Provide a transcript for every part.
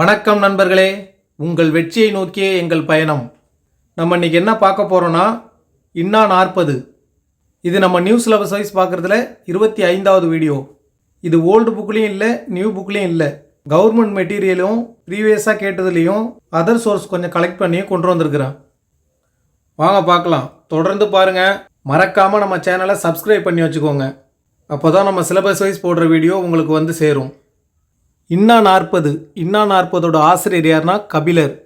வணக்கம் நண்பர்களே. உங்கள் வெற்றியை நோக்கியே எங்கள் பயணம். நம்ம இன்னைக்கு என்ன பார்க்க போகிறோன்னா இன்னா நாற்பது. இது நம்ம நியூ சிலபஸ் வைஸ் பார்க்குறதுல இருபத்தி ஐந்தாவது வீடியோ. இது ஓல்டு புக்லேயும் இல்லை நியூ புக்லேயும் இல்லை. கவர்மெண்ட் மெட்டீரியலும் ப்ரீவியஸாக கேட்டதுலேயும் அதர் சோர்ஸ் கொஞ்சம் கலெக்ட் பண்ணியும் கொண்டு வந்திருக்கிறேன். வாங்க பார்க்கலாம். தொடர்ந்து பாருங்கள் மறக்காமல் நம்ம சேனலை சப்ஸ்கிரைப் பண்ணி வச்சுக்கோங்க. அப்போ தான் நம்ம சிலபஸ் வைஸ் போடுற வீடியோ உங்களுக்கு வந்து சேரும். இன்னா நாற்பது இன்னா நாற்பதோட ஆசிரியர் யார்னா கபிலர்.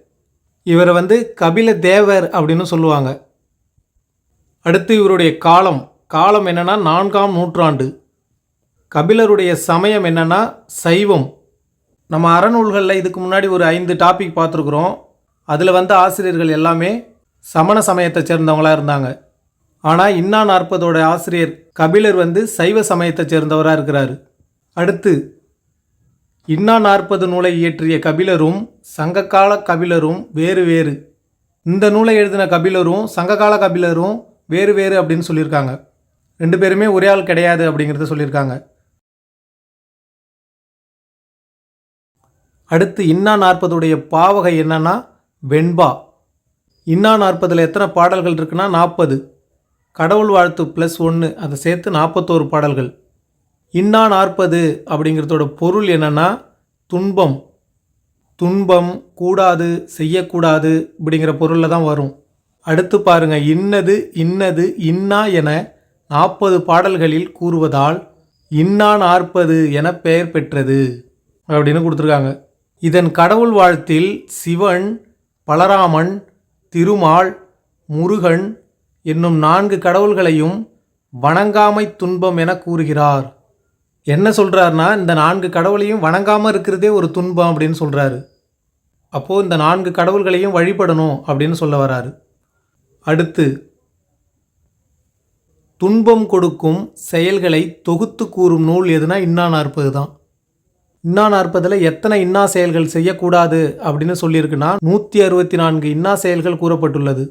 இவரை வந்து கபில தேவர் அப்படின்னு சொல்லுவாங்க. அடுத்து இவருடைய காலம். காலம் என்னன்னா நான்காம் நூற்றாண்டு. கபிலருடைய சமயம் என்னன்னா சைவம். நம்ம அறநூல்களில் இதுக்கு முன்னாடி ஒரு ஐந்து டாபிக் பார்த்துருக்குறோம். அதில் வந்த ஆசிரியர்கள் எல்லாமே சமண சமயத்தை சேர்ந்தவங்களாக இருந்தாங்க. ஆனால் இன்னா நாற்பதோட ஆசிரியர் கபிலர் வந்து சைவ சமயத்தை சேர்ந்தவராக இருக்கிறாரு. அடுத்து இன்னா நாற்பது நூலை இயற்றிய கபிலரும் சங்ககால கபிலரும் வேறு வேறு. இந்த நூலை எழுதின கபிலரும் சங்ககால கபிலரும் வேறு வேறு அப்படின்னு சொல்லியிருக்காங்க. ரெண்டு பேருமே ஒரே ஆள் கிடையாது அப்படிங்கிறத சொல்லியிருக்காங்க. அடுத்து இன்னா நாற்பதுடைய பாவகை என்னன்னா வெண்பா. இன்னா நாற்பதில் எத்தனை பாடல்கள் இருக்குன்னா நாற்பது. கடவுள் வாழ்த்து ப்ளஸ் ஒன்று அதை சேர்த்து நாற்பத்தோரு பாடல்கள். இன்னா நாற்பது அப்படிங்கிறதோட பொருள் என்னன்னா துன்பம். துன்பம் கூடாது செய்யக்கூடாது அப்படிங்கிற பொருளில் தான் வரும். அடுத்து பாருங்கள் இன்னது இன்னது இன்னா என நாற்பது பாடல்களில் கூறுவதால் இன்னா நாற்பது என பெயர் பெற்றது அப்படின்னு கொடுத்துருக்காங்க. இதன் கடவுள் வாழ்த்தில் சிவன் பலராமன் திருமால் முருகன் என்னும் நான்கு கடவுள்களையும் வணங்காமை துன்பம் என கூறுகிறார். என்ன சொல்கிறாருன்னா இந்த நான்கு கடவுளையும் வணங்காமல் இருக்கிறதே ஒரு துன்பம் அப்படின்னு சொல்கிறாரு அப்போது இந்த நான்கு கடவுள்களையும் வழிபடணும் அப்படின்னு சொல்ல வராரு. அடுத்து துன்பம் கொடுக்கும் செயல்களை தொகுத்து கூறும் நூல் எதுனா இன்னா நாற்பது தான். இன்னா நாற்பதில் எத்தனை இன்னா செயல்கள் செய்யக்கூடாது அப்படின்னு சொல்லியிருக்குன்னா நூற்றி அறுபத்தி நான்கு இன்னா செயல்கள் கூறப்பட்டுள்ளது.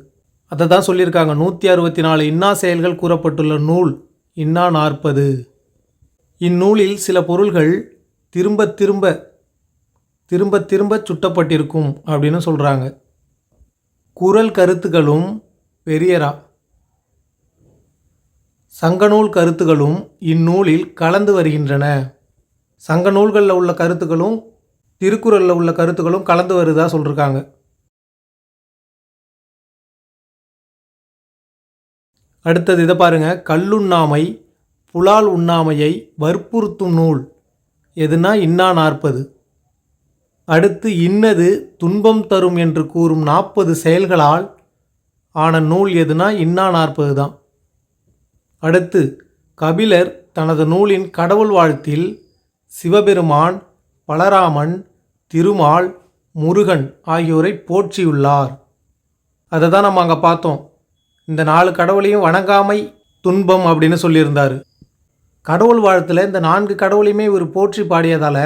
அதை தான் சொல்லியிருக்காங்க. நூற்றி அறுபத்தி நாலு இன்னா செயல்கள் கூறப்பட்டுள்ள நூல் இன்னா நாற்பது. இந்நூலில் சில பொருள்கள் திரும்ப திரும்ப திரும்ப திரும்ப சுட்டப்பட்டிருக்கும் அப்படின்னு சொல்கிறாங்க குரல் கருத்துகளும் பெரியரா சங்கநூல் கருத்துகளும் இந்நூலில் கலந்து வருகின்றன. சங்க நூல்களில் உள்ள கருத்துக்களும் திருக்குறளில் உள்ள கருத்துக்களும் கலந்து வருதா சொல்லியிருக்காங்க அடுத்தது இதை பாருங்க. கல்லுண்ணாமை புலால் உண்ணாமையை வற்புறுத்தும் நூல். எதுனா இன்னா நாற்பது. அடுத்து இன்னது துன்பம் தரும் என்று கூறும் நாற்பது செயல்களால் ஆன நூல் எதுனா இன்னா நாற்பது தான். அடுத்து கபிலர் தனது நூலின் கடவுள் வாழ்த்தில் சிவபெருமான் பலராமன் திருமால் முருகன் ஆகியோரை போற்றியுள்ளார். அதை தான் நம்ம அங்கே பார்த்தோம். இந்த நாலு கடவுளையும் வணங்காமை துன்பம் அப்படின்னு சொல்லியிருந்தார். கடவுள் வாழ்த்தில் இந்த நான்கு கடவுளையுமே இவர் போற்றி பாடியதால்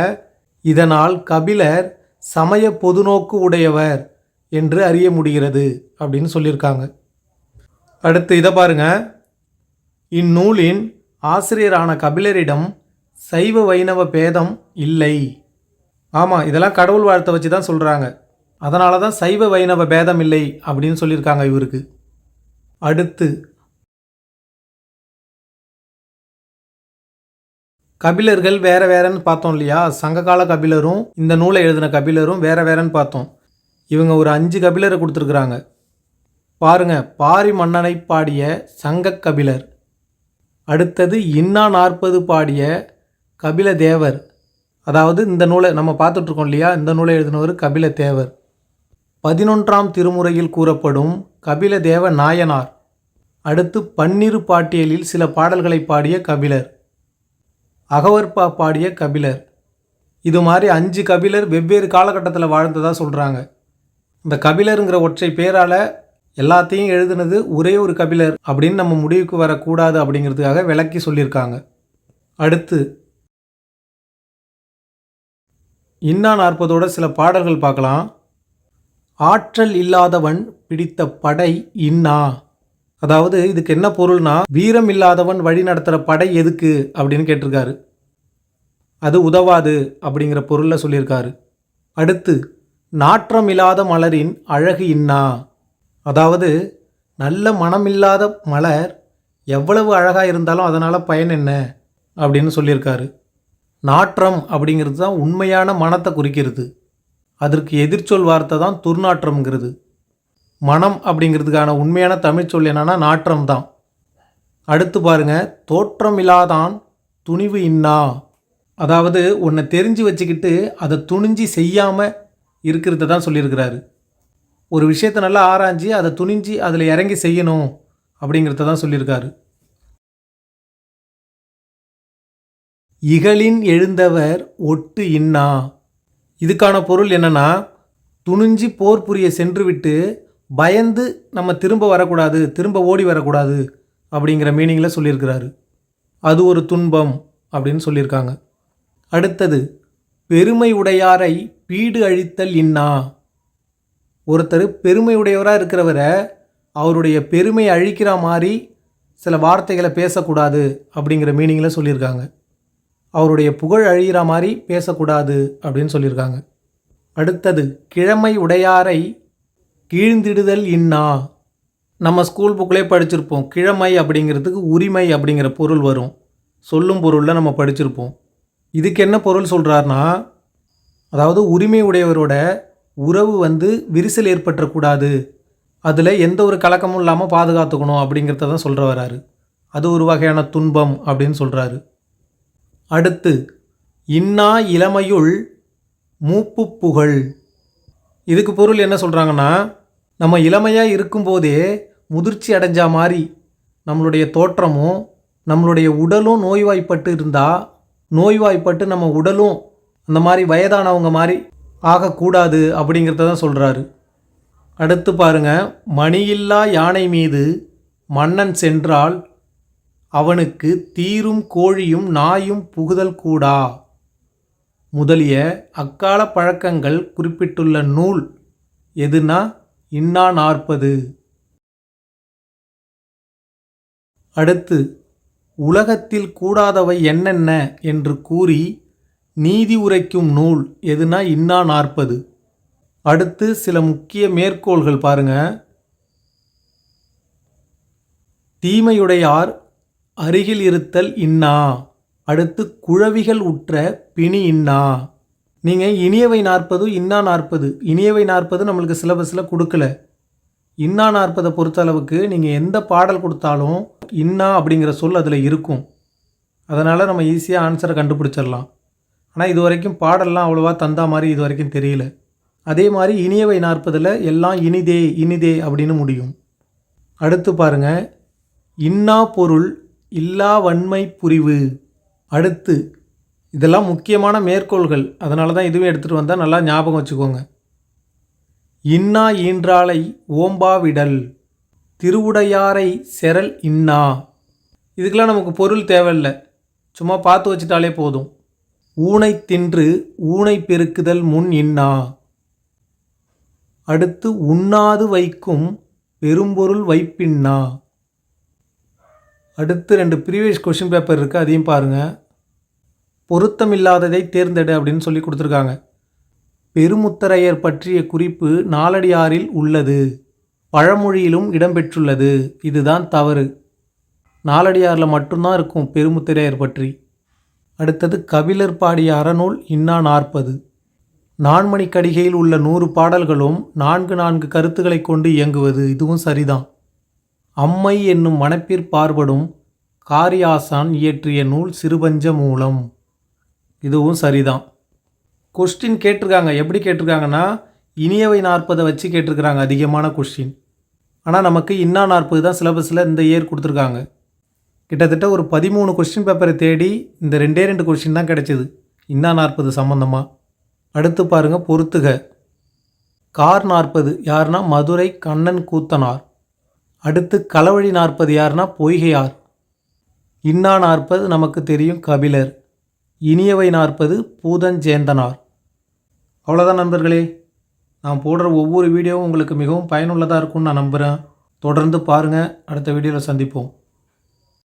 இதனால் கபிலர் சமய பொதுநோக்கு உடையவர் என்று அறிய முடிகிறது அப்படின்னு சொல்லியிருக்காங்க. அடுத்து இதை பாருங்க. இந்நூலின் ஆசிரியரான கபிலரிடம் சைவ வைணவ பேதம் இல்லை. ஆமாம் இதெல்லாம் கடவுள் வாழ்த்தை வச்சு தான் சொல்கிறாங்க அதனால தான் சைவ வைணவ பேதம் இல்லை அப்படின்னு சொல்லியிருக்காங்க இவருக்கு. அடுத்து கபிலர்கள் வேற வேறன்னு பார்த்தோம் இல்லையா? சங்ககால கபிலரும் இந்த நூலை எழுதின கபிலரும் வேற வேறன்னு பார்த்தோம். இவங்க ஒரு அஞ்சு கபிலரை கொடுத்துருக்குறாங்க. பாருங்க பாரி மன்னனை பாடிய சங்க கபிலர் அடுத்தது இன்னா நாற்பது பாடிய கபில தேவர். அதாவது இந்த நூலை நம்ம பார்த்துட்ருக்கோம் இல்லையா? இந்த நூலை எழுதினவர் கபில தேவர். பதினொன்றாம் திருமுறையில் கூறப்படும் கபில தேவ நாயனார். அடுத்து பன்னிரு பாட்டியலில் சில பாடல்களை பாடிய கபிலர். அகவற்பா பாடிய கபிலர். இது மாதிரி அஞ்சு கபிலர் வெவ்வேறு காலகட்டத்தில் வாழ்ந்ததாக சொல்கிறாங்க இந்த கபிலருங்கிற ஒற்றை பேரால் எல்லாத்தையும் எழுதுனது ஒரே ஒரு கபிலர் அப்படின்னு நம்ம முடிவுக்கு வரக்கூடாது அப்படிங்கிறதுக்காக விளக்கி சொல்லியிருக்காங்க. அடுத்து இன்னா நாற்பதோட சில பாடல்கள் பார்க்கலாம். ஆற்றல் இல்லாதவன் பிடித்த படை இன்னா. அதாவது இதுக்கு என்ன பொருள்னா வீரம் இல்லாதவன் வழி நடத்துகிற படை எதுக்கு அப்படின்னு கேட்டிருக்காரு. அது உதவாது அப்படிங்கிற பொருளில் சொல்லியிருக்காரு. அடுத்து நாற்றம் இல்லாத மலரின் அழகு இன்னா? அதாவது நல்ல மனமில்லாத மலர் எவ்வளவு அழகாக இருந்தாலும் அதனால் பயன் என்ன? அப்படின்னு சொல்லியிருக்காரு. நாற்றம் அப்படிங்கிறது தான் உண்மையான மனத்தை குறிக்கிறது. அதற்கு எதிர்ச்சொல் வார்த்தை தான் துர்நாற்றம்ங்கிறது. மனம் அப்படிங்கிறதுக்கான உண்மையான தமிழ் சொல் என்னென்னா நாற்றம் தான் அடுத்து பாருங்க தோற்றமில்லாதான் துணிவு இன்னா. அதாவது உன்னை தெரிஞ்சு வச்சுக்கிட்டு அதை துணிஞ்சு செய்யாமல் இருக்கிறத தான் சொல்லியிருக்கிறாரு. ஒரு விஷயத்தை நல்லா ஆராய்ஞ்சு அதை துணிஞ்சு அதில் இறங்கி செய்யணும் அப்படிங்கிறத தான் சொல்லியிருக்காரு. இகழின் எழுந்தவர் ஒட்டு இன்னா. இதுக்கான பொருள் என்னென்னா துணிஞ்சு போர் புரிய சென்றுவிட்டு பயந்து நம்ம திரும்ப வரக்கூடாது திரும்ப ஓடி வரக்கூடாது அப்படிங்கிற மீனிங்கில் சொல்லியிருக்கிறாரு. அது ஒரு துன்பம் அப்படின்னு சொல்லியிருக்காங்க. அடுத்தது பெருமை உடையாரை பீடு அழித்தல் இன்னா? ஒருத்தர் பெருமை உடையவராக இருக்கிறவரை அவருடைய பெருமை அழிக்கிற மாதிரி சில வார்த்தைகளை பேசக்கூடாது அப்படிங்கிற மீனிங்கில் சொல்லியிருக்காங்க. அவருடைய புகழ் அழிகிற மாதிரி பேசக்கூடாது அப்படின்னு சொல்லியிருக்காங்க. அடுத்தது கிழமை உடையாரை கீழ்ந்திடுதல் இன்னா? நம்ம ஸ்கூல் புக்கிலே படிச்சிருப்போம். கிழமை அப்படிங்கிறதுக்கு உரிமை அப்படிங்கிற பொருள் வரும். சொல்லும் பொருளில் நம்ம படிச்சிருப்போம். இதுக்கு என்ன பொருள் சொல்கிறாருன்னா அதாவது உரிமை உடையவரோட உறவு வந்து விரிசல் ஏற்பட்டுறக்கூடாது அதில் எந்த ஒரு கலக்கமும் இல்லாமல் பாதுகாத்துக்கணும் அப்படிங்கிறத தான் சொல்கிற வராரு. அது ஒரு வகையான துன்பம் அப்படின்னு சொல்கிறாரு அடுத்து இன்னா இளமையுள் மூப்பு புகழ். இதுக்கு பொருள் என்ன சொல்கிறாங்கன்னா நம்ம இளமையாக இருக்கும்போதே முதிர்ச்சி அடைஞ்சா மாதிரி நம்மளுடைய தோற்றமும் நம்மளுடைய உடலும் நோய்வாய்ப்பட்டு இருந்தால் நோய்வாய்ப்பட்டு நம்ம உடலும் அந்த மாதிரி வயதானவங்க மாதிரி ஆகக்கூடாது அப்படிங்கிறத தான் சொல்கிறாரு அடுத்து பாருங்க மணியில்லா யானை மீது மன்னன் சென்றால் அவனுக்கு தீரும் கோழியும் நாயும் புகுதல் கூடா? முதலிய அக்கால பழக்கங்கள் குறிப்பிட்டுள்ள நூல் எதுனா இன்னா நாற்பது. அடுத்து உலகத்தில் கூடாதவை என்னென்ன? என்று கூறி நீதி உரைக்கும் நூல் எதுனா இன்னா நாற்பது. அடுத்து சில முக்கிய மேற்கோள்கள் பாருங்க. தீமையுடையார் அருகில் இருத்தல் இன்னா. அடுத்து குழவிகள் உற்ற பிணி இன்னா. நீங்கள் இனியவை நாற்பது இன்னா நாற்பது. இனியவை நாற்பது நம்மளுக்கு சிலபஸில் கொடுக்கல. இன்னா நாற்பதை பொறுத்த அளவுக்கு நீங்கள் எந்த பாடல் கொடுத்தாலும் இன்னா அப்படிங்கிற சொல் அதில் இருக்கும். அதனால் நம்ம ஈஸியாக ஆன்சரை கண்டுபிடிச்சிடலாம். ஆனால் இது வரைக்கும் பாடல்லாம் அவ்வளோவா தந்தா மாதிரி இது வரைக்கும் தெரியல. அதே மாதிரி இனியவை நாற்பதில் எல்லாம் இனிதே இனிதே அப்படின்னு முடியும். அடுத்து பாருங்கள் இன்னா பொருள் இல்லா வன்மை புரிவு. அடுத்து இதெல்லாம் முக்கியமான மேற்கோள்கள். அதனால தான் இதுவும் எடுத்துகிட்டு வந்தால் நல்லா ஞாபகம் வச்சுக்கோங்க. இன்னா ஈன்றாலை ஓம்பாவிடல் திருவுடையாரை செரல் இன்னா. இதுக்கெல்லாம் நமக்கு பொருள் தேவையில்லை. சும்மா பார்த்து வச்சுட்டாலே போதும். ஊனை தின்று ஊனை பெருக்குதல் முன் இன்னா. அடுத்து உண்ணாது வைக்கும் பெரும்பொருள் வைப்பின்னா. அடுத்து ரெண்டு ப்ரீவியஸ் கொஷின் பேப்பர் இருக்குது அதையும் பாருங்கள் பொருத்தமில்லாததை தேர்ந்தெடு அப்படின்னு சொல்லி கொடுத்துருக்காங்க. பெருமுத்தரையர் பற்றிய குறிப்பு நாலடியாரில் உள்ளது. பழமொழியிலும் இடம்பெற்றுள்ளது. இதுதான் தவறு. நாலடியாரில் மட்டும்தான் இருக்கும் பெருமுத்திரையர் பற்றி. அடுத்தது கபிலர் பாடிய அறநூல் இன்னா நாற்பது. நான்மணிக்கடிகையில் உள்ள நூறு பாடல்களும் நான்கு நான்கு கருத்துக்களை கொண்டு இயங்குவது இதுவும் சரிதான். அம்மை என்னும் மனப்பிற்பார்படும் காரியாசான் இயற்றிய நூல் சிறுபஞ்ச மூலம். இதுவும் சரிதான். கொஸ்டின் கேட்டிருக்காங்க. எப்படி கேட்டிருக்காங்கன்னா இனியவை நாற்பதை வச்சு கேட்டிருக்கிறாங்க அதிகமான கொஸ்டின் ஆனால் நமக்கு இன்னா நாற்பது தான் சிலபஸில் இந்த இயர் கொடுத்துருக்காங்க. கிட்டத்தட்ட ஒரு பதிமூணு கொஸ்டின் பேப்பரை தேடி இந்த ரெண்டே ரெண்டு கொஸ்டின் தான் கிடைச்சிது. இன்னா நாற்பது சம்மந்தமாக அடுத்து பாருங்கள் பொறுத்துக. கார் நாற்பது யாருன்னா மதுரை கண்ணன் கூத்தனார். அடுத்து களவழி நாற்பது யாருன்னா பொய்கையார். இன்னா நாற்பது நமக்கு தெரியும் கபிலர். இனியவை நாற்பது பூதஞ்சேந்தனார். அவ்வளோதான் நண்பர்களே. நான் போடுற ஒவ்வொரு வீடியோவும் உங்களுக்கு மிகவும் பயனுள்ளதாக இருக்கும்னு நான் நம்புகிறேன் தொடர்ந்து பாருங்கள் அடுத்த வீடியோவில் சந்திப்போம்.